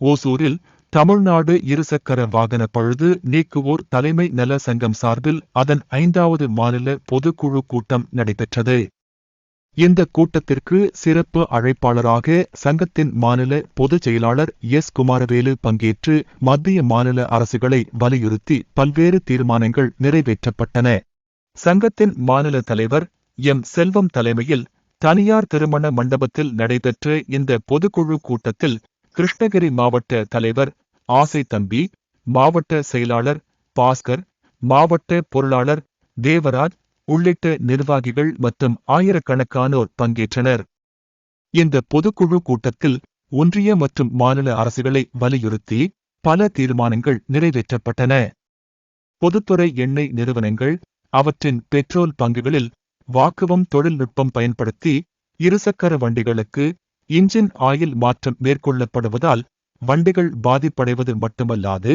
ஓசூரில் தமிழ்நாடு இருசக்கர வாகன பழுது நீக்குவோர் தலைமை நல சங்கம் சார்பில் அதன் ஐந்தாவது மாநில பொதுக்குழு கூட்டம் நடைபெற்றது. இந்த கூட்டத்திற்கு சிறப்பு அழைப்பாளராக சங்கத்தின் மாநில பொதுச் செயலாளர் எஸ். குமாரவேலு பங்கேற்று மத்திய மாநில அரசுகளை வலியுறுத்தி பல்வேறு தீர்மானங்கள் நிறைவேற்றப்பட்டன. சங்கத்தின் மாநில தலைவர் எம். செல்வம் தலைமையில் தனியார் திருமண மண்டபத்தில் நடைபெற்ற இந்த பொதுக்குழு கூட்டத்தில் கிருஷ்ணகிரி மாவட்ட தலைவர் ஆசை தம்பி மாவட்ட செயலாளர் பாஸ்கர் மாவட்ட பொருளாளர் தேவராஜ் உள்ளிட்ட நிர்வாகிகள் மற்றும் ஆயிரக்கணக்கானோர் பங்கேற்றனர். இந்த பொதுக்குழு கூட்டத்தில் ஒன்றிய மற்றும் மாநில அரசுகளை வலியுறுத்தி பல தீர்மானங்கள் நிறைவேற்றப்பட்டன. பொதுத்துறை எண்ணெய் நிறுவனங்கள் அவற்றின் பெட்ரோல் பங்குகளில் வாக்குவம் தொழில்நுட்பம் பயன்படுத்தி இருசக்கர வண்டிகளுக்கு இன்ஜின் ஆயில் மாற்றம் மேற்கொள்ளப்படுவதால் வண்டிகள் பாதிப்படைவது மட்டுமல்லாது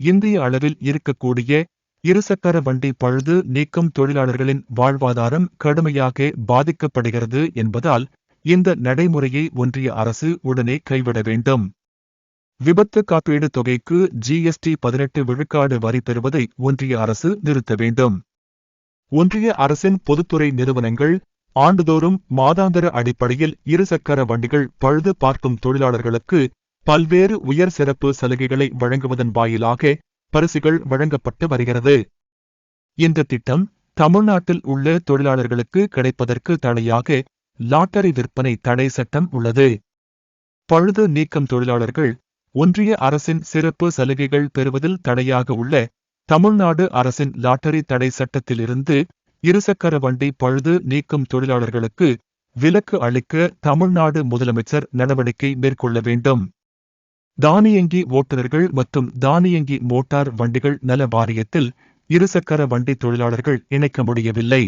இந்திய அளவில் இருக்கக்கூடிய இருசக்கர வண்டி பழுது நீக்கும் தொழிலாளர்களின் வாழ்வாதாரம் கடுமையாக பாதிக்கப்படுகிறது என்பதால் இந்த நடைமுறையை ஒன்றிய அரசு உடனே கைவிட வேண்டும். விபத்து காப்பீடு தொகைக்கு ஜிஎஸ்டி பதினெட்டு விழுக்காடு வரி பெறுவதை ஒன்றிய அரசு நிறுத்த வேண்டும். ஒன்றிய அரசின் பொதுத்துறை நிறுவனங்கள் ஆண்டுதோறும் மாதாந்திர அடிப்படையில் இருசக்கர வண்டிகள் பழுது பார்க்கும் தொழிலாளர்களுக்கு பல்வேறு உயர் சிறப்பு சலுகைகளை வழங்குவதன் வாயிலாக பரிசுகள் வழங்கப்பட்டு வருகிறது. இந்த திட்டம் தமிழ்நாட்டில் உள்ள தொழிலாளர்களுக்கு கிடைப்பதற்கு தடையாக லாட்டரி விற்பனை தடை சட்டம் உள்ளது. பழுது நீக்கம் தொழிலாளர்கள் ஒன்றிய அரசின் சிறப்பு சலுகைகள் பெறுவதில் தடையாக உள்ள தமிழ்நாடு அரசின் லாட்டரி தடை சட்டத்திலிருந்து இருசக்கர வண்டி பழுது நீக்கும் தொழிலாளர்களுக்கு விலக்கு அளிக்க தமிழ்நாடு முதலமைச்சர் நடவடிக்கை மேற்கொள்ள வேண்டும். தானியங்கி ஓட்டுநர்கள் மற்றும் தானியங்கி மோட்டார் வண்டிகள் நல வாரியத்தில் இருசக்கர வண்டி தொழிலாளர்கள் இணைக்க முடியவில்லை.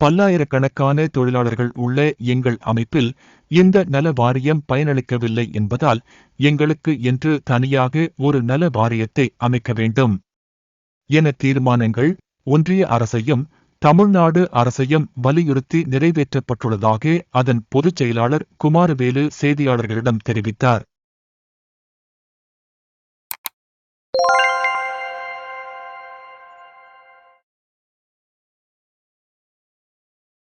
பல்லாயிரக்கணக்கான தொழிலாளர்கள் உள்ள எங்கள் அமைப்பில் இந்த நல வாரியம் பயனளிக்கவில்லை என்பதால் எங்களுக்கு என்று தனியாக ஒரு நல வாரியத்தை அமைக்க வேண்டும். என தீர்மானங்கள் ஒன்றிய அரசையும் தமிழ்நாடு அரசையும் வலியுறுத்தி நிறைவேற்றப்பட்டுள்ளதாக அதன் பொதுச் செயலாளர் குமாரவேலு செய்தியாளர்களிடம் தெரிவித்தார்.